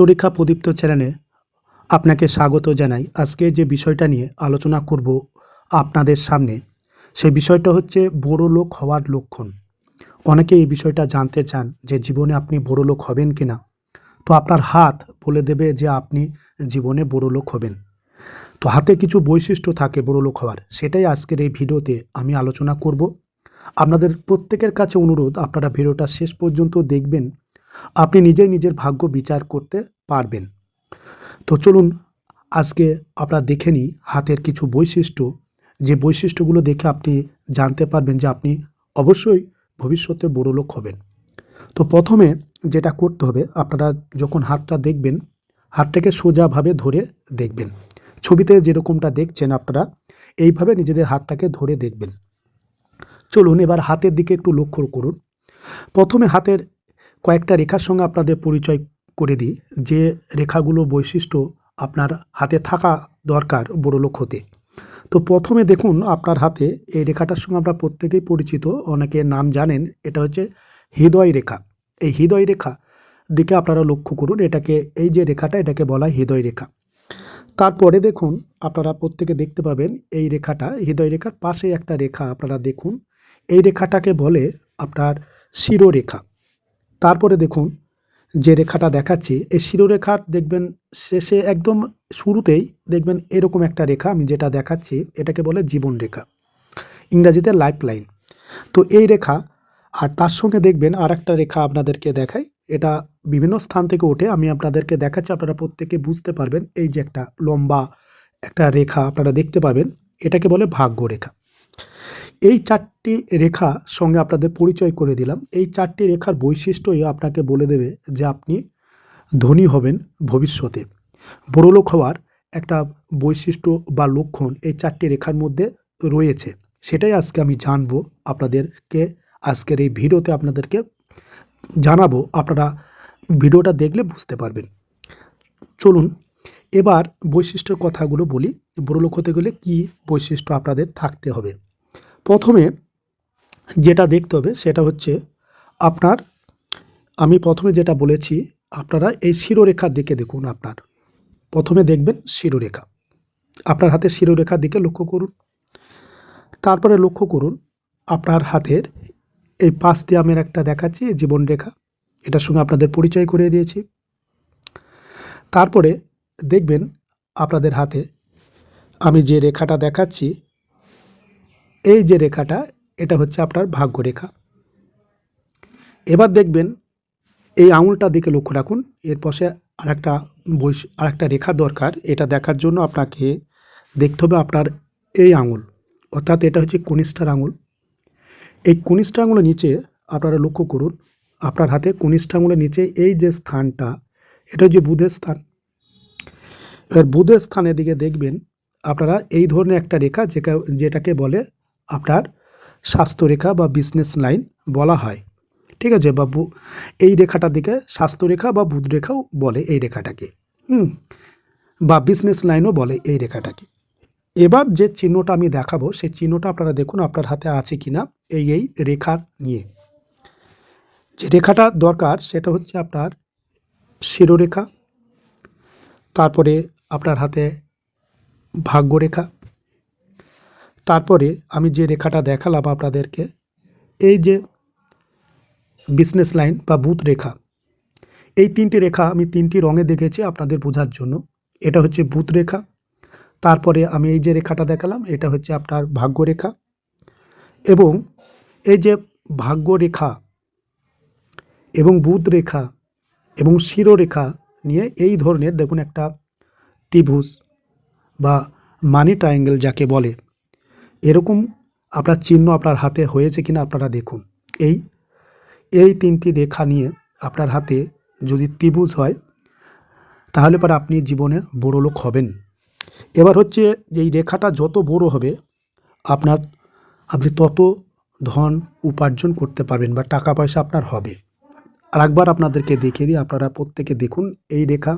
স্বাস্থ্যরেখা প্রদীপ্ত চ্যানেলে আপনাকে স্বাগত জানাই। আজকে যে বিষয়টা নিয়ে আলোচনা করব আপনাদের সামনে সেই বিষয়টা হচ্ছে বড় লোক হওয়ার লক্ষণ। অনেকে এই বিষয়টা জানতে চান যে জীবনে আপনি বড় লোক হবেন কি না তো আপনার হাত বলে দেবে যে আপনি জীবনে বড় লোক হবেন। তো হাতে কিছু বৈশিষ্ট্য থাকে বড় লোক হওয়ার, সেটাই আজকের এই ভিডিওতে আমি আলোচনা করব। আপনাদের প্রত্যেকের কাছে অনুরোধ, আপনারা ভিডিওটা শেষ পর্যন্ত দেখবেন আপনি নিজেই নিজের ভাগ্য বিচার করতে পারবেন। তো চলুন, আজকে আপনারা দেখে নিই হাতের কিছু বৈশিষ্ট্য। যে বৈশিষ্ট্যগুলো দেখে আপনি জানতে পারবেন যে আপনি অবশ্যই ভবিষ্যতে বড় লোক হবেন। তো প্রথমে যেটা করতে হবে, আপনারা যখন হাতটা দেখবেন, হাতটাকে সোজাভাবে ধরে দেখবেন। ছবিতে যেরকমটা দেখছেন আপনারা, এইভাবে নিজেদের হাতটাকে ধরে দেখবেন। চলুন এবার হাতের দিকে একটু লক্ষ্য করুন। প্রথমে হাতের কয়েকটা রেখার সঙ্গে আপনাদের পরিচয় করে দিই। যে রেখাগুলো বৈশিষ্ট্য আপনার হাতে থাকা দরকার বড় লোক হতে। তো প্রথমে দেখুন, আপনার হাতে এই রেখাটার সঙ্গে আমরা প্রত্যেকেই পরিচিত, অনেকে নাম জানেন, এটা হচ্ছে হৃদয় রেখা। এই হৃদয় রেখা দিকে আপনারা লক্ষ্য করুন, এটাকে, এই যে রেখাটা, এটাকে বলা হয় হৃদয় রেখা। তারপরে দেখুন, আপনারা প্রত্যেকে দেখতে পাবেন, এই রেখাটা, হৃদয় রেখার পাশে একটা রেখা আপনারা দেখুন। এই রেখাটাকে বলে আপনার শিরোরেখা। তারপরে দেখুন, যে রেখাটা দেখাচ্ছি, এই শিরোরেখার দেখবেন শেষে একদম শুরুতেই দেখবেন এরকম একটা রেখা আমি যেটা দেখাচ্ছি, এটাকে বলে জীবন রেখা, ইংরাজিতে লাইফ লাইন তো এই রেখা, আর তার সঙ্গে দেখবেন আর একটা রেখা আপনাদেরকে দেখাই, এটা বিভিন্ন স্থান থেকে ওঠে, আমি আপনাদেরকে দেখাচ্ছি, আপনারা প্রত্যেকে বুঝতে পারবেন, এই যে একটা লম্বা একটা রেখা আপনারা দেখতে পাবেন, এটাকে বলে ভাগ্য রেখা। এই চারটি রেখা সঙ্গে আপনাদের পরিচয় করে দিলাম। এই চারটি রেখার বৈশিষ্ট্যই আপনাকে বলে দেবে যে আপনি ধনী হবেন ভবিষ্যতে। বড়লোক হওয়ার একটা বৈশিষ্ট্য বা লক্ষণ এই চারটি রেখার মধ্যে রয়েছে। সেটাই আজকে আমি জানব আপনাদেরকে। আজকের এই ভিডিওতে আপনাদেরকে জানাব। আপনারা ভিডিওটা দেখলে বুঝতে পারবেন। চলুন, এবার বৈশিষ্ট্যের কথাগুলো বলি। বড়লোক হতে গেলে কী বৈশিষ্ট্য আপনাদের থাকতে হবে? প্রথমে যেটা দেখতে হবে সেটা হচ্ছে আপনার, আমি প্রথমে যেটা বলেছি, আপনারা এই শিরোরেখার দিকে দেখুন আপনার। প্রথমে দেখবেন শিরোরেখা। আপনার হাতের শিরোরেখার দিকে লক্ষ্য করুন। তারপরে লক্ষ্য করুন আপনার হাতের এই পাশ দিয়ে আমের একটা দেখাচ্ছি জীবন রেখা। এটার সঙ্গে আপনাদের পরিচয় করিয়ে দিয়েছি। তারপরে দেখবেন আপনাদের হাতে আমি যে রেখাটা দেখাচ্ছি এই যে রেখাটা, এটা হচ্ছে আপনার ভাগ্য রেখা। এবার দেখবেন, এই আঙুলটার দিকে লক্ষ্য রাখুন। এর পাশে আরেকটা বৈশ, আরেকটা রেখা দরকার। এটা দেখার জন্য আপনাকে দেখতে হবে আপনার এই আঙুল। অর্থাৎ এটা হচ্ছে কনিষ্ঠার আঙুল। এই কনিষ্ঠ আঙুলের নিচে আপনারা লক্ষ্য করুন, আপনার হাতে কনিষ্ঠ আঙুলের নিচে এই যে স্থানটা, এটা হচ্ছে বুধের স্থান। এবার বুধের স্থানের দিকে দেখবেন, আপনারা এই ধরনের একটা রেখা যেটা যেটাকে বলে আপনার স্বাস্থ্যরেখা বা বিজনেস লাইন বলা হয়। ঠিক আছে বা এই রেখাটার দিকে স্বাস্থ্যরেখা বা বুধ রেখাও বলে এই রেখাটাকে। হুম? বা বিজনেস লাইনও বলে এই রেখাটাকে। এবার যে চিহ্নটা আমি দেখাবো, সেই চিহ্নটা আপনারা দেখুন আপনার হাতে আছে কি না এই এই রেখার নিয়ে। যে রেখাটা দরকার, সেটা হচ্ছে আপনার শিরোরেখা, তারপরে আপনার হাতে ভাগ্যরেখা তারপরে আমি যে রেখাটা দেখালাম আপনাদেরকে, এই যে বিজনেস লাইন বা বুথ রেখা, এই তিনটি রেখা আমি তিনটি রঙে দেখেছি আপনাদের বোঝার জন্য। এটা হচ্ছে বুথ রেখা, তারপরে আমি এই যে রেখাটা দেখালাম, এটা হচ্ছে আপনার ভাগ্য রেখা এবং এই যে ভাগ্য রেখা এবং বুধ রেখা এবং শিরোরেখা নিয়ে এই ধরনের দেখুন একটা ত্রিভুজ বা মানি ট্রায়াঙ্গেল যাকে বলে। এরকম আপনার চিহ্ন আপনার হাতে হয়েছে কিনা আপনারা দেখুন। এই এই তিনটি রেখা নিয়ে আপনার হাতে যদি ত্রিভুজ হয়, তাহলে পরে আপনি জীবনে বড় লোক হবেন। এবার হচ্ছে এই রেখাটা যত বড় হবে, আপনার আপনি তত ধন উপার্জন করতে পারবেন বা টাকা পয়সা আপনার হবে। আর একবার আপনাদেরকে দেখিয়ে দিই, আপনারা প্রত্যেকে দেখুন এই রেখা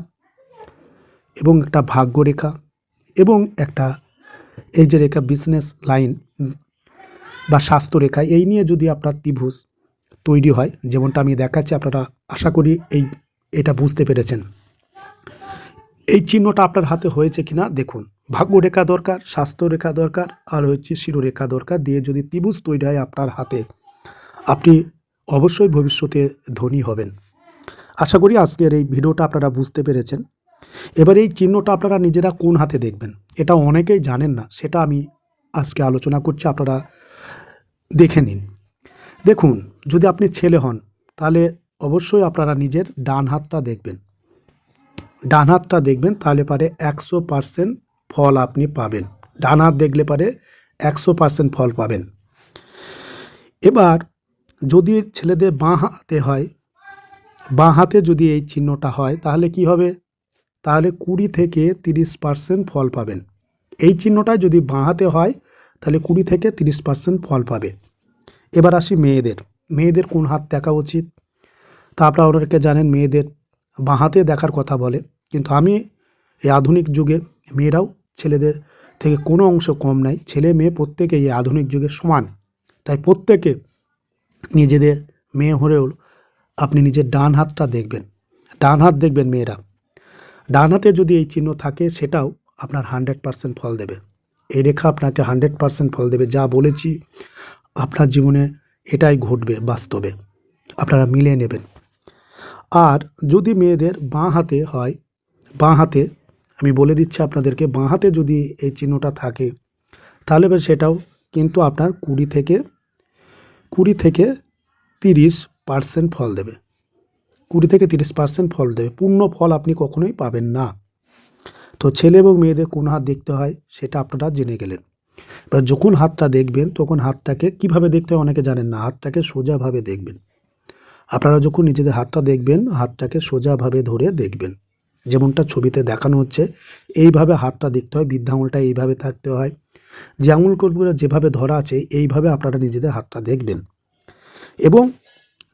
এবং একটা ভাগ্য রেখা এবং একটা এই যে রেখা বিজনেস লাইন বা স্বাস্থ্য রেখা এই নিয়ে যদি আপনার ত্রিভুজ তৈরি হয়, যেমনটা আমি দেখাচ্ছি, আপনারা আশা করি এই, এটা বুঝতে পেরেছেন। এই চিহ্নটা আপনার হাতে হয়েছে কিনা দেখুন। ভাগ্য রেখা দরকার স্বাস্থ্য রেখা দরকার, আর হচ্ছে শিরোরেখা দরকার দিয়ে যদি ত্রিভুজ তৈরি হয় আপনার হাতে, আপনি অবশ্যই ভবিষ্যতে ধনী হবেন। আশা করি আজকের এই ভিডিওটা আপনারা বুঝতে পেরেছেন। এবার এই চিহ্নটা আপনারা নিজেরা কোন হাতে দেখবেন? এটা অনেকেই জানেন না, সেটা আমি আজকে আলোচনা করছি, আপনারা দেখে নিন। দেখুন, যদি আপনি ছেলে হন, তাহলে অবশ্যই আপনারা নিজের ডান হাতটা দেখবেন। ডান হাতটা দেখবেন, তাহলে পারে একশো পার্সেন্ট ফল আপনি পাবেন। ডান হাত দেখলে পারে একশো পার্সেন্ট ফল পাবেন। এবার, যদি ছেলেদের বাঁ হাতে হয়, বাঁ হাতে যদি এই চিহ্নটা হয়, তাহলে কি হবে? তাহলে কুড়ি থেকে তিরিশ পার্সেন্ট ফল পাবেন। এই চিহ্নটা যদি বাঁ হাতে হয়, তাহলে কুড়ি থেকে তিরিশ পার্সেন্ট ফল পাবে। এবার আসি মেয়েদের। মেয়েদের কোন হাত দেখা উচিত? তা আপনারা ওনাকে জানেন, মেয়েদের বাঁ হাতে দেখার কথা বলে। কিন্তু আমি এই আধুনিক যুগে মেয়েরাও ছেলেদের থেকে কোনো অংশ কম নাই। ছেলে মেয়ে প্রত্যেকে এই আধুনিক যুগে সমান। তাই প্রত্যেকে নিজেদের মেয়ে হলেও আপনি নিজের ডান হাতটা দেখবেন। ডান হাত দেখবেন মেয়েরা। ডান হাতে যদি এই চিহ্ন থাকে, সেটাও আপনার হান্ড্রেড পার্সেন্ট ফল দেবে। এই রেখা আপনাকে হান্ড্রেড পার্সেন্ট ফল দেবে। যা বলেছি, আপনার জীবনে এটাই ঘটবে বাস্তবে। আপনারা মিলিয়ে নেবেন। আর যদি মেয়েদের বাঁ হাতে হয়, বাঁ হাতে, আমি বলে দিচ্ছি আপনাদেরকে, বাঁ হাতে যদি এই চিহ্নটা থাকে, তাহলে সেটাও কিন্তু আপনার কুড়ি থেকে কুড়ি থেকে তিরিশ পার্সেন্ট ফল দেবে। কুড়ি থেকে তিরিশ পার্সেন্ট ফল দেবে। পূর্ণ ফল আপনি কখনোই পাবেন না। তো ছেলে এবং মেয়েদের কোন হাত দেখতে হয় সেটা আপনারা জেনে গেলেন। এবার যখন হাতটা দেখবেন, তখন হাতটাকে কীভাবে দেখতে হয় অনেকে জানেন না, হাতটাকে সোজাভাবে দেখবেন। আপনারা যখন নিজেদের হাতটা দেখবেন, হাতটাকে সোজাভাবে ধরে দেখবেন। যেমনটা ছবিতে দেখানো হচ্ছে, এইভাবে হাতটা দেখতে হয় বৃদ্ধা আঙুলটা এইভাবে থাকতে হয়। যে আঙুলগুলো যেভাবে ধরা আছে, এইভাবে আপনারা নিজেদের হাতটা দেখবেন। এবং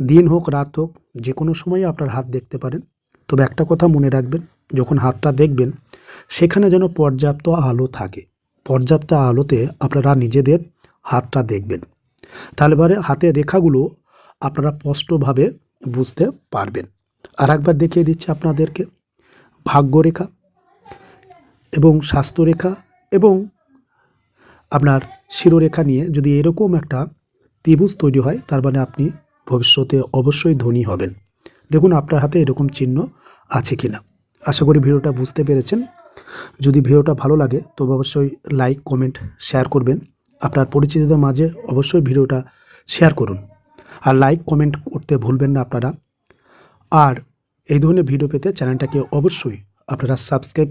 দিন হোক, রাত হোক, যে কোনো সময় আপনার হাত দেখতে পারেন। তবে একটা কথা মনে রাখবেন, যখন হাতটা দেখবেন, সেখানে যেন পর্যাপ্ত আলো থাকে। পর্যাপ্ত আলোতে আপনারা নিজেদের হাতটা দেখবেন। তাহলে পরে হাতের রেখাগুলো আপনারা স্পষ্টভাবে বুঝতে পারবেন। আর একবার দেখিয়ে দিচ্ছি আপনাদেরকে। ভাগ্যরেখা এবং স্বাস্থ্যরেখা এবং আপনার শিরোরেখা নিয়ে যদি এরকম একটা ত্রিভুজ তৈরি হয়, তার মানে আপনি ভবিষ্যতে অবশ্যই ধনী হবেন। দেখুন আপনার হাতে এরকম চিহ্ন আছে কি না আশা করি ভিডিওটা বুঝতে পেরেছেন। যদি ভিডিওটা ভালো লাগে তো অবশ্যই লাইক, কমেন্ট, শেয়ার করবেন। আপনার পরিচিতদের মাঝে অবশ্যই ভিডিওটা শেয়ার করুন। আর লাইক, কমেন্ট করতে ভুলবেন না আপনারা। আর এই ধরনের ভিডিও পেতে চ্যানেলটাকে অবশ্যই আপনারা সাবস্ক্রাইব